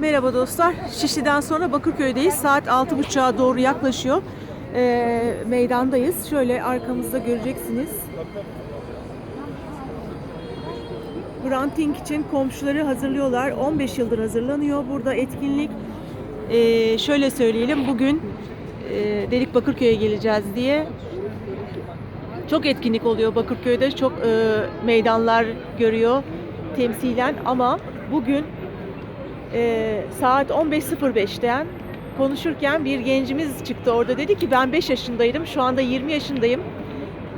Merhaba dostlar. Şişli'den sonra Bakırköy'deyiz. Saat 6.30'a doğru yaklaşıyor. Ee, meydandayız. Şöyle arkamızda göreceksiniz. Granting için komşuları hazırlıyorlar. 15 yıldır hazırlanıyor burada etkinlik. Ee, şöyle söyleyelim. Bugün e, Delik Bakırköy'e geleceğiz diye çok etkinlik oluyor Bakırköy'de. Çok e, meydanlar görüyor temsilen ama bugün e, saat 15.05'ten konuşurken bir gencimiz çıktı orada dedi ki ben 5 yaşındaydım şu anda 20 yaşındayım.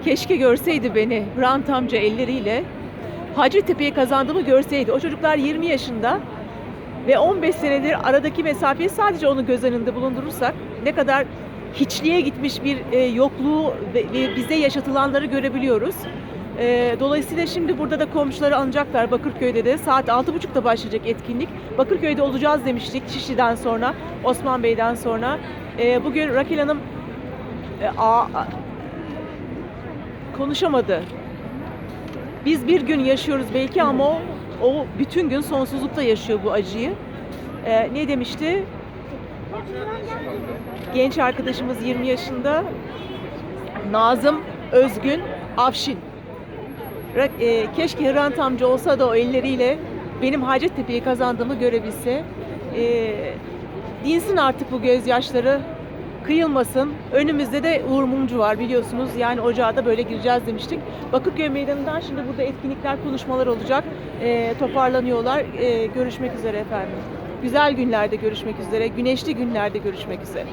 Keşke görseydi beni Hrant amca elleriyle. Hacettepe'yi kazandığımı görseydi. O çocuklar 20 yaşında ve 15 senedir aradaki mesafeyi sadece onu göz önünde bulundurursak ne kadar hiçliğe gitmiş bir e, yokluğu ve, ve bize yaşatılanları görebiliyoruz. E, dolayısıyla şimdi burada da komşuları alacaklar Bakırköy'de de saat 6.30'da başlayacak etkinlik. Bakırköy'de olacağız demiştik Şişli'den sonra, Osman Bey'den sonra. E, bugün Rakel Hanım e, a, a- konuşamadı. Biz bir gün yaşıyoruz belki ama o, o bütün gün sonsuzlukta yaşıyor bu acıyı. E, ne demişti? Genç arkadaşımız 20 yaşında. Nazım Özgün Avşin. E, keşke Hrant amca olsa da o elleriyle benim Hacettepe'yi kazandığımı görebilse. E, dinsin artık bu gözyaşları. Kıyılmasın. Önümüzde de Uğur Mumcu var biliyorsunuz. Yani ocağa da böyle gireceğiz demiştik. Bakırköy Meydanı'ndan şimdi burada etkinlikler, konuşmalar olacak. E, toparlanıyorlar. E, görüşmek üzere efendim. Güzel günlerde görüşmek üzere. Güneşli günlerde görüşmek üzere.